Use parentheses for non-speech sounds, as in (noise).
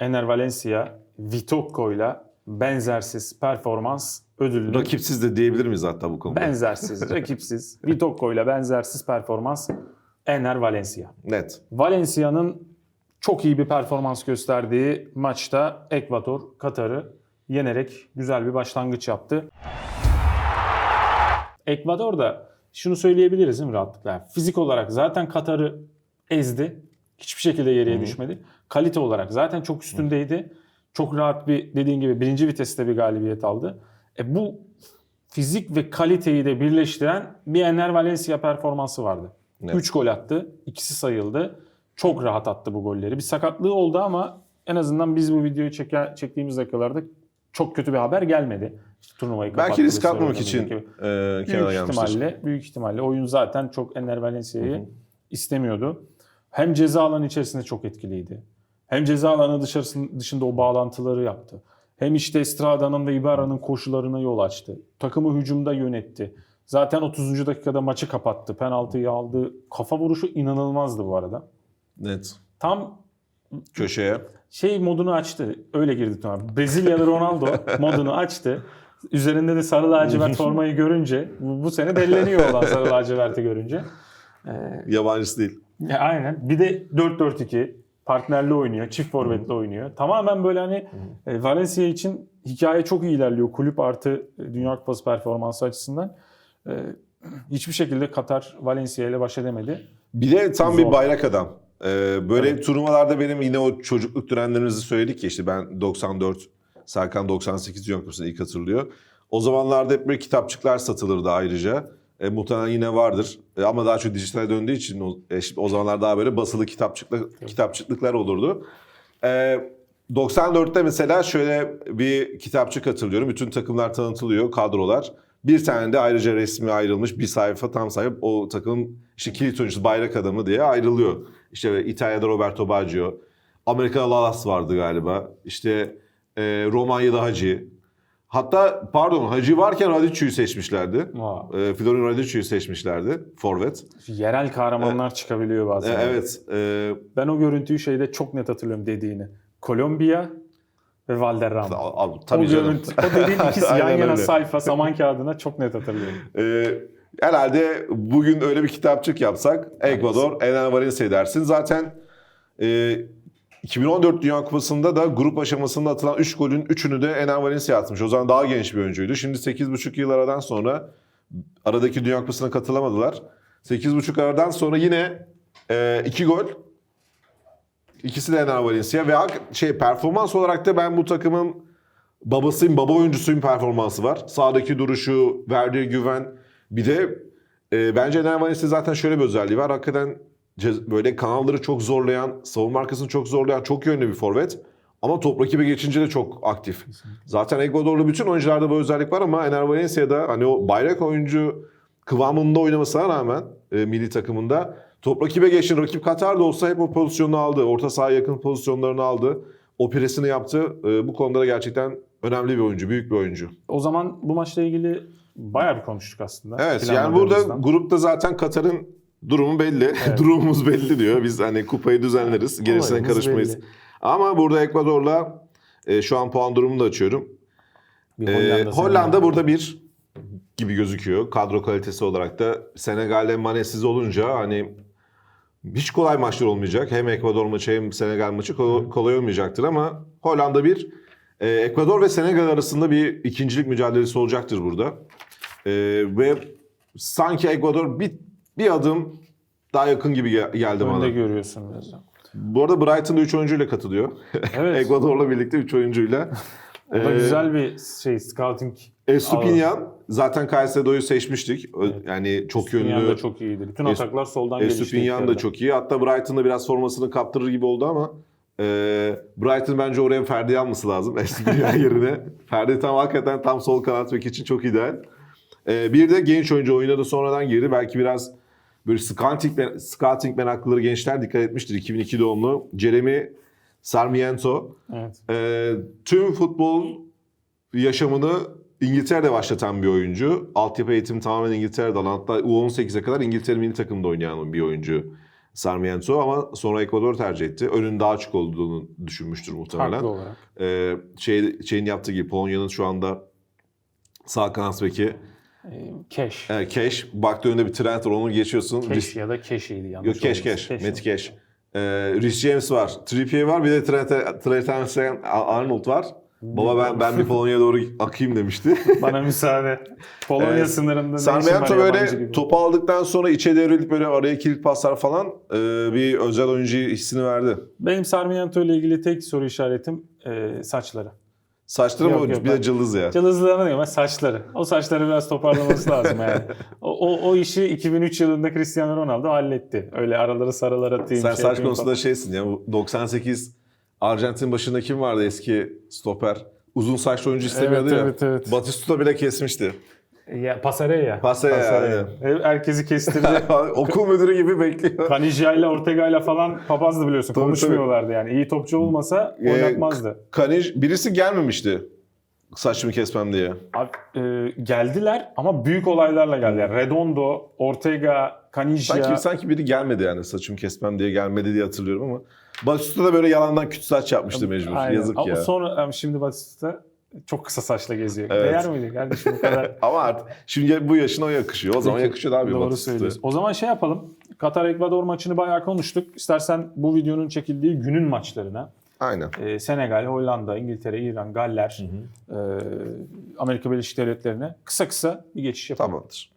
Ener Valencia Vitokko'yla benzersiz performans ödülünü Rakipsiz de diyebilir miyiz hatta bu konuda? benzersiz, (laughs) rakipsiz Vitokko'yla benzersiz performans Ener Valencia. Net. Valencia'nın çok iyi bir performans gösterdiği maçta Ekvador Katar'ı yenerek güzel bir başlangıç yaptı. Ekvador da şunu söyleyebiliriz değil mi rahatlıkla? Yani fizik olarak zaten Katar'ı ezdi. Hiçbir şekilde geriye düşmedi. Kalite olarak zaten çok üstündeydi. Çok rahat bir dediğin gibi birinci viteste bir galibiyet aldı. E bu fizik ve kaliteyi de birleştiren bir Ener Valencia performansı vardı. Evet. 3 gol attı. ikisi sayıldı. Çok rahat attı bu golleri. Bir sakatlığı oldu ama en azından biz bu videoyu çeker, çektiğimiz dakikalarda çok kötü bir haber gelmedi. İşte turnuvayı Belki kapattı risk vesaire atmamak için gibi. e, büyük kenara gelmiştir. ihtimalle, büyük ihtimalle oyun zaten çok Ener Valencia'yı istemiyordu. Hem ceza alanı içerisinde çok etkiliydi. Hem ceza alanı dışında o bağlantıları yaptı. Hem işte Estrada'nın ve Ibarra'nın koşularına yol açtı. Takımı hücumda yönetti. Zaten 30. dakikada maçı kapattı. Penaltıyı aldı. Kafa vuruşu inanılmazdı bu arada. Net. Tam Köşeye. şey modunu açtı. Öyle girdi turnuva. Brezilyalı Ronaldo (laughs) modunu açtı. Üzerinde de sarı lacivert (laughs) formayı görünce bu, bu sene delleniyor olan sarı laciverti görünce. Yabancısı değil. Ya aynen. Bir de 4-4-2 partnerli oynuyor. Çift forvetle oynuyor. Tamamen böyle hani e, Valencia için hikaye çok iyi ilerliyor. Kulüp artı e, Dünya Kupası performansı açısından. E, hiçbir şekilde Katar Valencia ile baş edemedi. Bir de tam Zor. bir bayrak adam. Ee, böyle turnuvalarda benim yine o çocukluk dönemlerimizi söyledik ya işte ben 94, Serkan 98 Dünya Kupası'nı ilk hatırlıyor. O zamanlarda hep böyle kitapçıklar satılırdı ayrıca. E, muhtemelen yine vardır. E, ama daha çok dijitale döndüğü için o, e, şimdi o zamanlar daha böyle basılı kitapçıklar, kitapçıklıklar olurdu. E, 94'te mesela şöyle bir kitapçık hatırlıyorum. Bütün takımlar tanıtılıyor, kadrolar. Bir tane de ayrıca resmi ayrılmış bir sayfa tam sayfa o takımın işte kilit oyuncusu bayrak adamı diye ayrılıyor. İşte İtalya'da Roberto Baggio, Amerika'da Lalas vardı galiba. İşte e, Romanya'da Hacı. Hatta pardon Hacı varken Radicci'yi seçmişlerdi. E, Florin Radicci'yi seçmişlerdi. Forvet. yerel kahramanlar çıkabiliyor E, bazen. evet. E, Ben o görüntüyü şeyde çok net hatırlıyorum dediğini. Kolombiya ve Valderrama. abi, o, tabii canım. görüntü, o dediğin (laughs) ikisi yan yana öyle. sayfa saman kağıdına çok net hatırlıyorum. Ee, herhalde bugün öyle bir kitapçık yapsak Ekvador, Ener Valencia dersin. Zaten e, 2014 Dünya Kupası'nda da grup aşamasında atılan 3 golün 3'ünü de Ener Valencia atmış. O zaman daha genç bir oyuncuydu. Şimdi 8,5 yıl aradan sonra aradaki Dünya Kupası'na katılamadılar. 8,5 aradan sonra yine 2 gol. İkisi de Ener Valencia ve şey performans olarak da ben bu takımın babasıyım, baba oyuncusuyum performansı var. Sağdaki duruşu, verdiği güven. Bir de e, bence Ener Valencia zaten şöyle bir özelliği var. Hakikaten böyle kanalları çok zorlayan, savunma arkasını çok zorlayan çok yönlü bir forvet. Ama top rakibe geçince de çok aktif. Zaten Ekvadorlu bütün oyuncularda bu özellik var ama Ener Valencia'da hani o bayrak oyuncu kıvamında oynamasına rağmen e, milli takımında top rakibe geçin. Rakip Katar'da olsa hep o pozisyonu aldı. Orta sahaya yakın pozisyonlarını aldı. O presini yaptı. E, bu konuda da gerçekten önemli bir oyuncu, büyük bir oyuncu. O zaman bu maçla ilgili bayağı bir konuştuk aslında. Evet yani burada grupta zaten Katar'ın durumu belli. (laughs) Durumumuz belli diyor. Biz hani kupayı düzenleriz. Gerisine Olayımız karışmayız. belli. Ama burada Ekvador'la e, şu an puan durumunu da açıyorum. Bir Ee, Hollanda, burada bir gibi gözüküyor. Kadro kalitesi olarak da Senegal'de manesiz olunca hani hiç kolay maçlar olmayacak. Hem Ekvador maçı hem Senegal maçı kol- kolay olmayacaktır ama Hollanda bir e, Ekvador ve Senegal arasında bir ikincilik mücadelesi olacaktır burada. E, ve sanki Ekvador bir, bir adım daha yakın gibi gel- geldi bana. Önde görüyorsun biraz. da. Bu arada Brighton da 3 oyuncuyla katılıyor. (laughs) Evet. (laughs) Ekvador'la birlikte 3 oyuncuyla. O da Ee, güzel bir şey scouting. Estupinyan zaten Caicedo'yu seçmiştik. Ö- Yani çok yönlü. da çok iyiydi. Bütün Es- ataklar soldan gelişti. Estupinyan da çok iyi. Hatta Brighton'da biraz formasını kaptırır gibi oldu ama e, Brighton bence oraya Ferdi alması lazım (laughs) Estupinyan yerine. Ferdi tam hakikaten tam sol kanat bek için çok ideal. E, bir de genç oyuncu oyuna da sonradan girdi. Belki biraz böyle scouting, scouting meraklıları gençler dikkat etmiştir. 2002 doğumlu Jeremy Sarmiento. Evet. Ee, tüm futbol yaşamını İngiltere'de başlatan bir oyuncu. Altyapı eğitimi tamamen İngiltere'de alan hatta U18'e kadar İngiltere milli takımında oynayan bir oyuncu. Sarmiento ama sonra Ekvador tercih etti. Önün daha açık olduğunu düşünmüştür muhtemelen. Haklı olarak. Ee, şey, şeyin yaptığı gibi Polonya'nın şu anda sağ kanat beki Keş. e, Keş. Baktı önünde bir trend var onu geçiyorsun. Keş ya da Keş'iydi yanlış Yok Keş olmasın. Keş. Meti Keş. Ee, Rhys James var. Trippier var. Bir de Trent, Trent Arnold var. Baba ben ben bir Polonya'ya doğru akayım demişti. (laughs) Bana müsaade. Polonya Evet. sınırında yabancı böyle topu aldıktan sonra içe devrilip böyle araya kilit paslar falan e, bir özel oyuncu hissini verdi. Benim Sarmiento ile ilgili tek soru işaretim e, saçları. Saçları mı Bir de cılız ya. Cılızlarına değil ama saçları. O saçları biraz toparlaması (laughs) lazım yani. O, o, o işi 2003 yılında Cristiano Ronaldo halletti. Öyle araları sarılar atayım. Sen şey saç konusunda falan. şeysin ya. bu 98 Arjantin başında kim vardı eski stoper? Uzun saçlı oyuncu istemiyordu Evet, ya. evet, evet. Batistuta bile kesmişti. Ya, Pasarella. Pasarella, Herkesi kestirdi. (laughs) Okul müdürü gibi bekliyor. Kanija ile Ortega ile falan papazdı biliyorsun. Tabii, Konuşmuyorlardı yani. İyi topçu olmasa Ee, oynatmazdı. Kanij birisi gelmemişti. Saçımı kesmem diye. Abi, e, geldiler ama büyük olaylarla geldiler. Redondo, Ortega, Kanija. Sanki sanki biri gelmedi yani saçımı kesmem diye gelmedi diye hatırlıyorum ama Batistuta da böyle yalandan küt saç yapmıştı mecbur. Aynen. Yazık Ama ya. sonra şimdi Batista çok kısa saçla geziyor. Evet. Değer miydi kardeşim bu kadar? (laughs) Ama artık şimdi bu yaşına o yakışıyor. O zaman Peki, yakışıyor abi Doğru söylüyorsun. O zaman şey yapalım. Katar-Ekvador maçını bayağı konuştuk. İstersen bu videonun çekildiği günün maçlarına Aynen. e, Senegal, Hollanda, İngiltere, İran, Galler, e, Amerika Birleşik Devletleri'ne kısa kısa bir geçiş yapalım. Tamamdır.